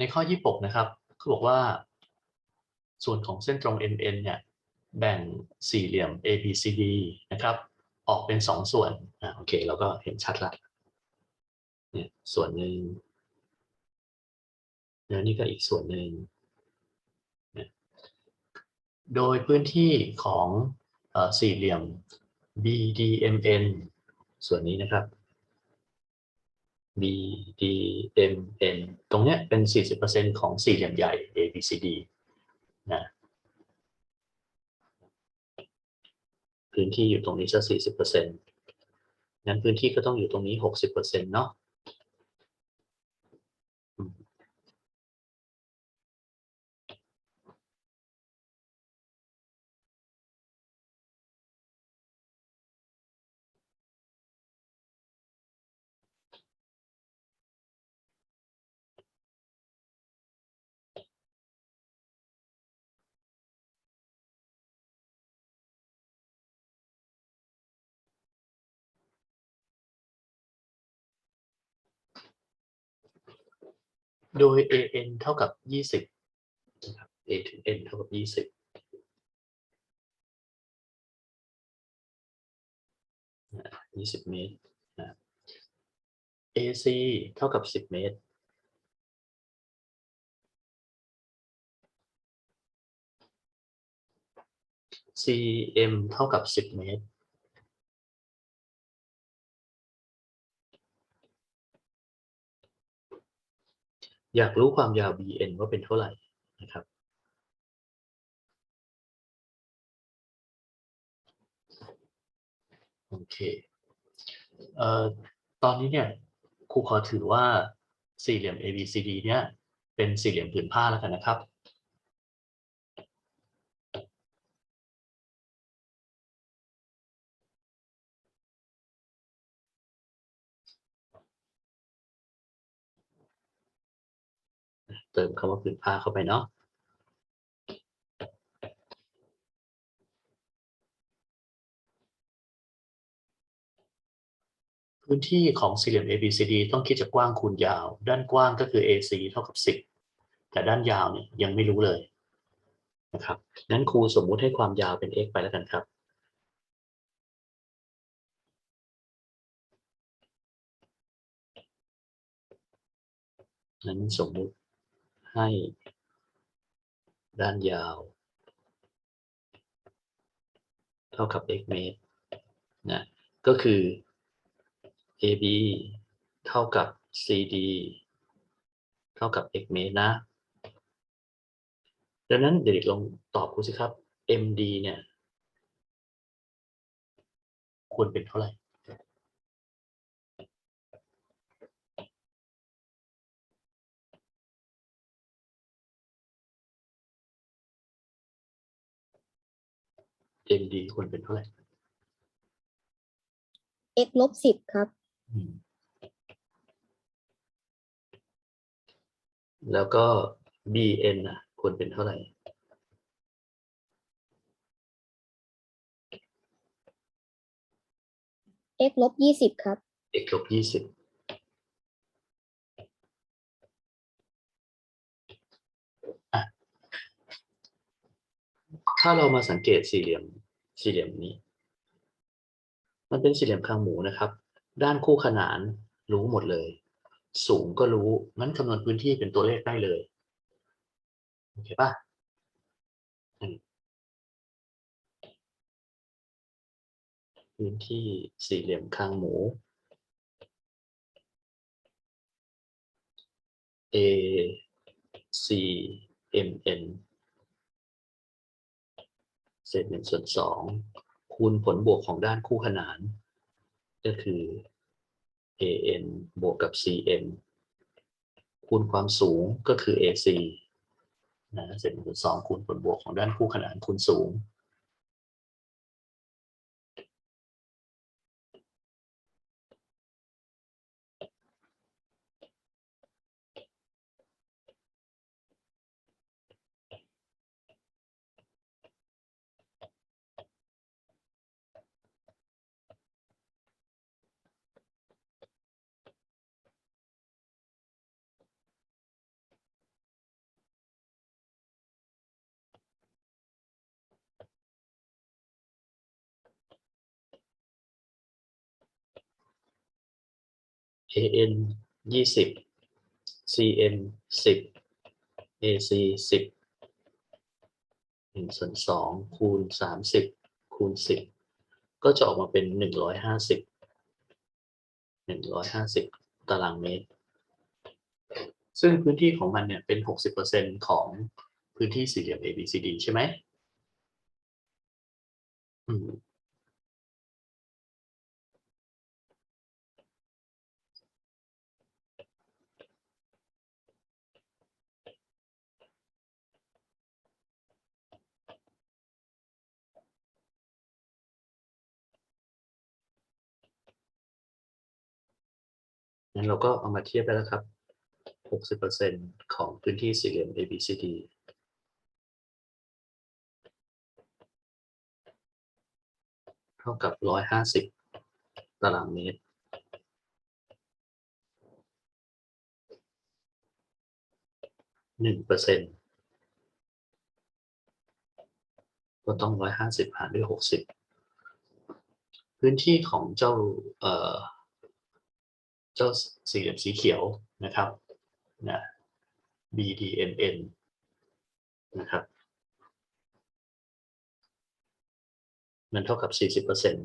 ในข้อ 26 นะครับเขาบอกว่า ส่วนของเส้นตรง MN เนี่ยแบ่งสี่เหลี่ยม ABCD นะครับ ออกเป็นสองส่วนอ่าโอเค เราก็เห็นชัดละเนี่ยส่วนหนึ่งแล้วนี่ก็อีกส่วนหนึ่งโดยพื้นที่ของอสี่เหลี่ยม BDMN ส่วนนี้นะครับ BDMN ตรงเนี้ยเป็น 40%ของสี่เหลี่ยมใหญ่ ABCD นะพื้นที่อยู่ตรงนี้สัก40%งั้นพื้นที่ก็ต้องอยู่ตรงนี้ 60%เนาะ โดย AN เท่ากับ 20นะครับ A ถึง N เท่ากับ 20นะ20 เมตรนะ AC เท่ากับ 10 เมตร CM เท่ากับ 10 เมตร อยากรู้ความยาว BN ว่าเป็นเท่าไหร่นะครับ โอเคเอ่อตอนนี้เนี่ยครูขอถือว่าสี่เหลี่ยม ABCD เนี่ยเป็นสี่เหลี่ยมผืนผ้าแล้วกันนะครับ เติมคำว่าผืนผ้าเข้าไปเนาะพื้นที่ของสี่เหลี่ยม ABCD ต้องคิดจากกว้างคูณยาว ด้านกว้างก็คือ AC เท่ากับ 10 แต่ด้านยาวเนี่ยยังไม่รู้เลยนะครับงั้นครูสมมุติให้ความยาวเป็น x ไปแล้วกันครับงั้นสมมุติ ให้ ด้านยาว เท่ากับ x เมตรนะก็คือ AB เท่ากับ CD เท่ากับ x เมตรนะ ดังนั้นเด็กๆลองตอบครูสิครับ MD เนี่ย ควรเป็นเท่าไหร่ MD ควรเป็นเท่าไหร่ x ลบสิบครับอืมแล้วก็ BN อะควรเป็นเท่าไหร่ x ลบยี่สิบครับ x ลบยี่สิบถ้าเรามาสังเกตสี่เหลี่ยม สี่เหลี่ยมนี้ มันเป็นสี่เหลี่ยมคางหมูนะครับ ด้านคู่ขนานรู้หมดเลย สูงก็รู้งั้นคำนวณพื้นที่เป็นตัวเลขได้เลยโอเคป่ะพื้นที่สี่เหลี่ยมคางหมู A C M N เศษหนึ่งส่วนสองคูณผลบวกของด้านคู่ขนาน ก็คือ A N บวกกับ cn คูณความสูงก็คือ A C นะเศษหนึ่งส่วนสองคูณผลบวกของด้านคู่ขนานคูณสูง AN ยี่สิบ CN สิบ AC สิบหนึ่งส่วนสองคูณสามสิบคูณสิบก็จะออกมาเป็นหนึ่งร้อยห้าสิบหนึ่งร้อยห้าสิบตารางเมตร ซึ่งพื้นที่ของมันเนี่ยเป็นหกสิบเปอร์เซ็นของพื้นที่สี่เหลี่ยม ABCD ใช่ไหม งั้นเราก็เอามาเทียบได้แล้วครับ 60%ของพื้นที่สี่เหลี่ยม ABCD เท่ากับ 150 ตารางเมตร1%ก็ต้อง150หารด้วย60พื้นที่ของเจ้า เจ้าสี่เหลี่ยมสีเขียวนะครับนะ BDNN นะครับมันเท่ากับ 40%เปอร์เซ็น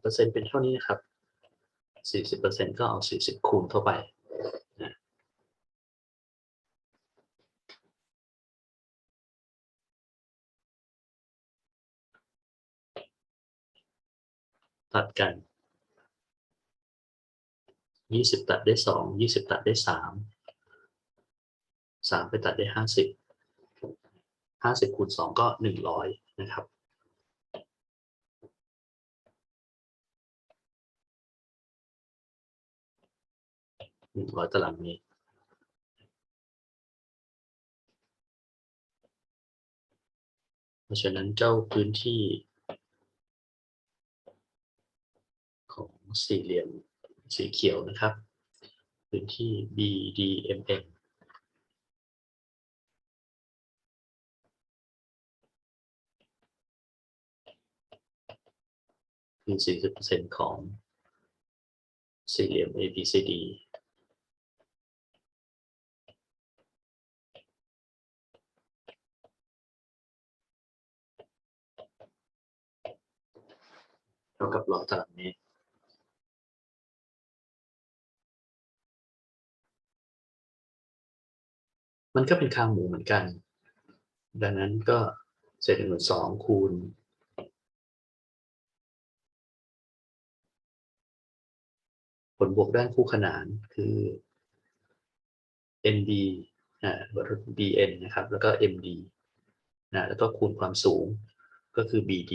เปอร์เซ็นต์เป็นเท่านี้นะครับสี่สิบเปอร์เซ็นต์ก็เอาสี่สิบคูณเข้าไปตัดกันยี่สิบตัดได้สองยี่สิบตัดได้สามสามไปตัดได้ห้าสิบห้าสิบคูณสองก็หนึ่งร้อยนะครับ ร้อยตารางเมตรเพราะฉะนั้นเจ้าพื้นที่ ของสี่เหลี่ยมสีเขียวนะครับ พื้นที่ BDMN คือ40%ของสี่เหลี่ยม ABCD เท่ากับร้อยตารางเมตรมันก็เป็นคางหมูเหมือนกัน ดังนั้นก็เศษหนึ่งส่วนสองคูณผลบวกด้านคู่ขนานคือ NB อ่าบวก BN นะครับ แล้วก็ MD นะแล้วก็คูณความสูงก็คือ BD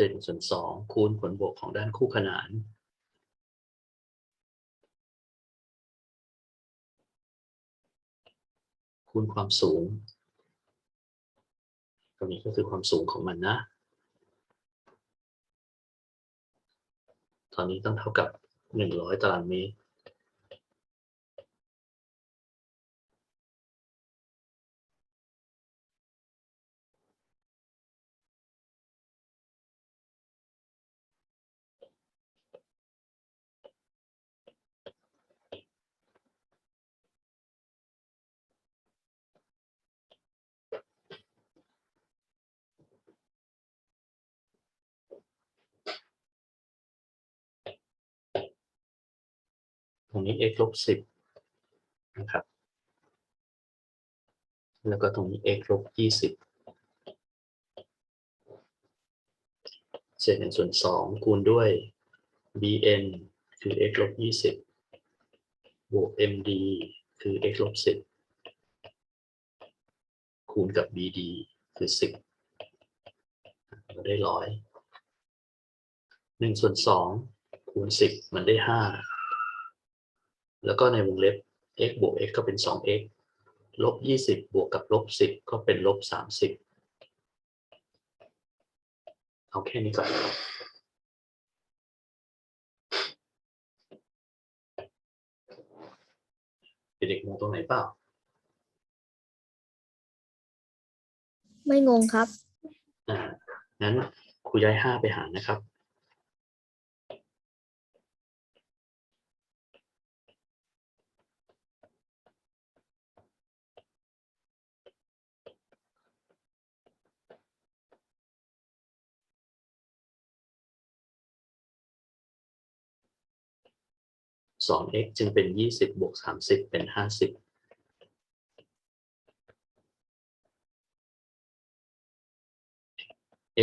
นึ่ส่วนสองคูณผลบวกของด้านคู่ขนาน คูณความสูง ตรงนี้ก็คือความสูงของมันนะ ตอนนี้ต้องเท่ากับหนึ่งร้อยตารางเมตร ตรงนี้ x ลบสิบนะครับ แล้วก็ตรงนี้ x ลบยี่สิบเศษหนึ่งส่วนสองคูณด้วย bn คือ x ลบยี่สิบบวก md คือ x ลบสิบคูณกับ bd คือสิบเราได้ร้อยหนึ่งส่วนสองคูณสิบมันได้ห้า แล้วก็ในวงเล็บ x บวก x ก็เป็นสอง x ลบยี่สิบบวกกับลบสิบก็เป็นลบสามสิบเอาแค่นี้ก่อนครับเด็กๆงงตรงไหนเปล่า ไม่งงครับ อ่า งั้นครูย้ายห้าไปหารนะครับ สอง x จึงเป็นยี่สิบวกสามสิบเป็นห้าสิบ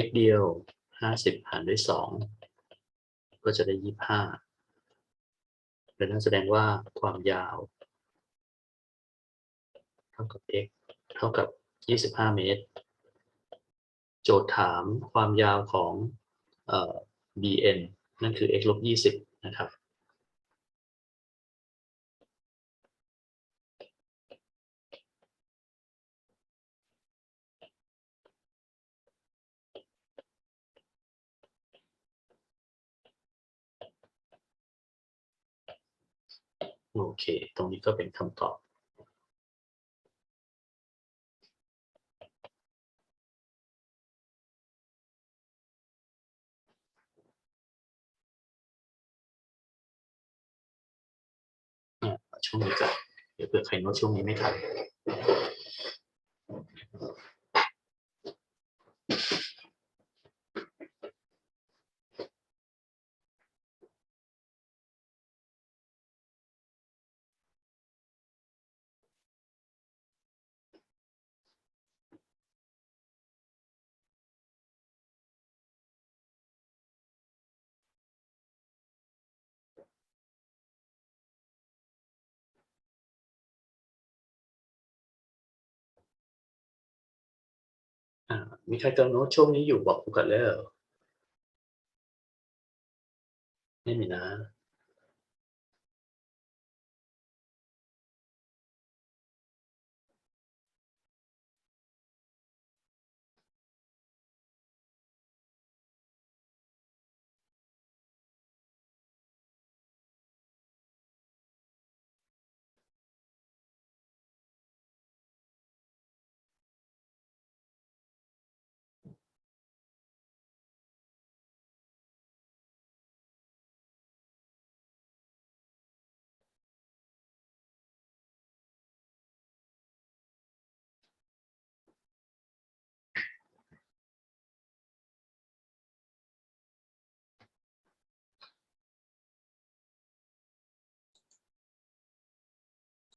x เดียวห้าสิบหารด้วยสองก็จะได้ยี่ห้าดังนั้นแสดงว่าความยาว เท่ากับ x เท่ากับยี่สิบห้าเมตร โจทย์ถามความยาวของอ bn นั่นคือ x ลบยี่สิบนะครับ โอเค ตรงนี้ก็เป็นคำตอบ ช่วงนี้ก่อนเดี๋ยวเผื่อใครโน้ตช่วงนี้ไม่ทัน มีใครเติมโน้ตช่วงนี้อยู่บอกกูกันแล้วไม่มีนะ